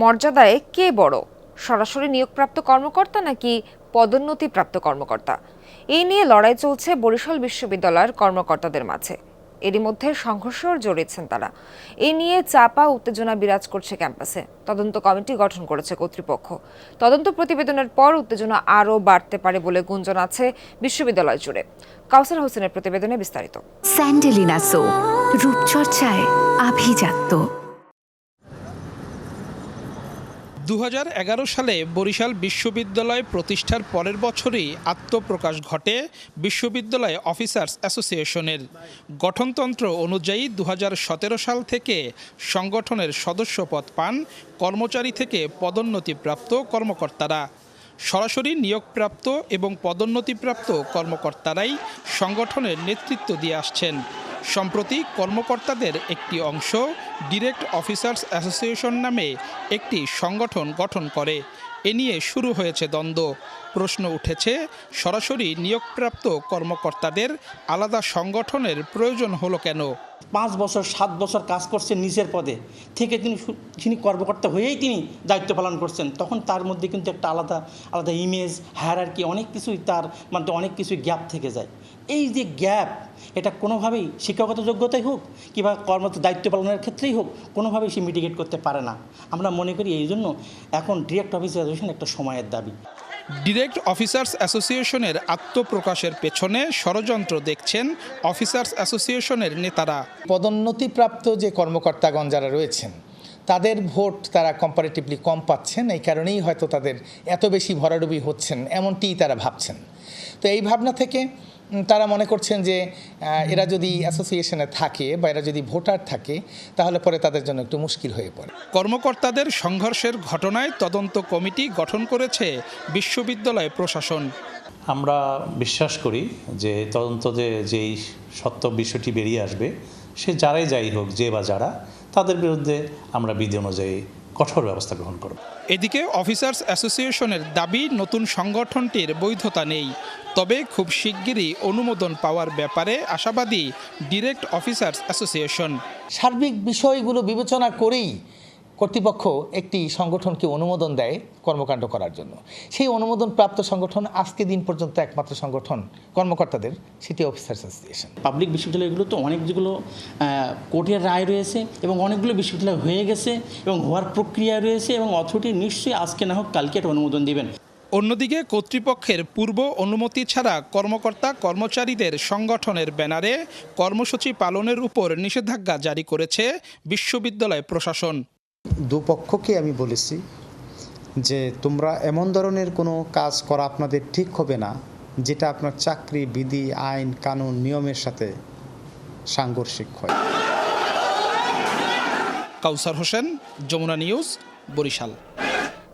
মর্যাদায় কে বড়? সরাসরি নিয়োগপ্রাপ্ত কর্মকর্তা নাকি পদোন্নতিপ্রাপ্ত কর্মকর্তা? এই নিয়ে লড়াই চলছে বরিশাল বিশ্ববিদ্যালয়ের কর্মকর্তাদের মাঝে। এরই মধ্যে সংঘর্ষও জড়িয়েছেন তারা। এ নিয়ে চাপা উত্তেজনা বিরাজ করছে ক্যাম্পাসে। তদন্ত কমিটি গঠন করেছে কর্তৃপক্ষ। তদন্ত প্রতিবেদনের পর উত্তেজনা আরও বাড়তে পারে বলে গুঞ্জন আছে বিশ্ববিদ্যালয় জুড়ে। কাউসার হোসেনের প্রতিবেদনে বিস্তারিত। স্যান্ডেলিনা সো, রূপচর্চায় আভিজাত্য। দু হাজার এগারো সালে বরিশাল বিশ্ববিদ্যালয় প্রতিষ্ঠার পরের বছরই আত্মপ্রকাশ ঘটে বিশ্ববিদ্যালয় অফিসার্স অ্যাসোসিয়েশনের। গঠনতন্ত্র অনুযায়ী দু হাজার সতেরো সাল থেকে সংগঠনের সদস্যপদ পান কর্মচারী থেকে পদোন্নতিপ্রাপ্ত কর্মকর্তারা। সরাসরি নিয়োগপ্রাপ্ত এবং পদোন্নতিপ্রাপ্ত কর্মকর্তারাই সংগঠনের নেতৃত্ব দিয়ে আসছেন। সম্প্রতি কর্মকর্তাদের একটি অংশ ডিরেক্ট অফিসার্স অ্যাসোসিয়েশন নামে একটি সংগঠন গঠন করে। এ নিয়ে শুরু হয়েছে দ্বন্দ্ব। প্রশ্ন উঠেছে, সরাসরি নিয়োগপ্রাপ্ত কর্মকর্তাদের আলাদা সংগঠনের প্রয়োজন হলো কেন? পাঁচ বছর, সাত বছর কাজ করছেন নিজের পদে। থেকে তিনি তিনি কর্মকর্তা হয়েই তিনি দায়িত্ব পালন করছেন, তখন তার মধ্যে কিন্তু একটা আলাদা আলাদা ইমেজ কি অনেক কিছুই তার মধ্যে অনেক কিছুই গ্যাপ থেকে যায়। এই যে গ্যাপ এটা কোনোভাবেই শিক্ষাগত যোগ্যতাই হোক কিংবা কর্ম দায়িত্ব পালনের ক্ষেত্রেই হোক, কোনোভাবেই সে মিটিগেট করতে পারে না। আমরা মনে করি এই জন্য এখন ডিরেক্ট অফিসার একটা সময়ের দাবি। ডিরেক্ট অফিসার্স অ্যাসোসিয়েশনের আত্মপ্রকাশের পেছনে ষড়যন্ত্র দেখছেন অফিসার্স অ্যাসোসিয়েশনের নেতারা। পদোন্নতিপ্রাপ্ত যে কর্মকর্তাগণ যারা রয়েছেন, তাদের ভোট তারা কম্পারেটিভলি কম পাচ্ছেন, এই কারণেই হয়তো তাদের এত বেশি ভরাডুবি হচ্ছেন, এমনটিই তারা ভাবছেন। তো এই ভাবনা থেকে তারা মনে করছেন যে এরা যদি অ্যাসোসিয়েশনে থাকে বা এরা যদি ভোটার থাকে তাহলে পরে তাদের জন্য একটু মুশকিল হয়ে পড়ে। কর্মকর্তাদের সংঘর্ষের ঘটনায় তদন্ত কমিটি গঠন করেছে বিশ্ববিদ্যালয় প্রশাসন। আমরা বিশ্বাস করি যে তদন্ত যে যেই সত্য বিষয়টি বেরিয়ে আসবে সে যারাই যাই হোক যে বা যারা তাদের বিরুদ্ধে আমরা বিধি অনুযায়ী কঠোর ব্যবস্থা গ্রহণ করবে এদিকে অফিসার্স অ্যাসোসিয়েশনের দাবি নতুন সংগঠনটির বৈধতা নেই। তবে খুব শিগগিরই অনুমোদন পাওয়ার ব্যাপারে আশাবাদী ডিরেক্ট অফিসার্স অ্যাসোসিয়েশন। সার্বিক বিষয়গুলো বিবেচনা করেই কর্তৃপক্ষ একটি সংগঠনকে অনুমোদন দেয় কর্মকাণ্ড করার জন্য। সেই অনুমোদন প্রাপ্ত সংগঠন আজকে দিন পর্যন্ত একমাত্র সংগঠন কর্মকর্তাদের সিটি অফিসার্স অ্যাসোসিয়েশন পাবলিক বিশ্ববিদ্যালয়গুলো তো অনেক যেগুলো কোর্টের রায় রয়েছে এবং অনেকগুলো বিশ্ববিদ্যালয় হয়ে গেছে এবং হওয়ার প্রক্রিয়া রয়েছে এবং অথরিটি নিশ্চয়ই আজকে না হোক কালকে একটা অনুমোদন দিবেন। অন্যদিকে কর্তৃপক্ষের পূর্ব অনুমতি ছাড়া কর্মকর্তা কর্মচারীদের সংগঠনের ব্যানারে কর্মসূচি পালনের উপর নিষেধাজ্ঞা জারি করেছে বিশ্ববিদ্যালয় প্রশাসন। দুপক্ষকে আমি বলেছি যে তোমরা এমন ধরনের কোনো কাজ করা আপনাদের ঠিক হবে না, যেটা আপনার চাকরি, বিধি, আইন, কানুন, নিয়মের সাথে সাংঘর্ষিক হয়। কাউসার হোসেন, যমুনা নিউজ, বরিশাল।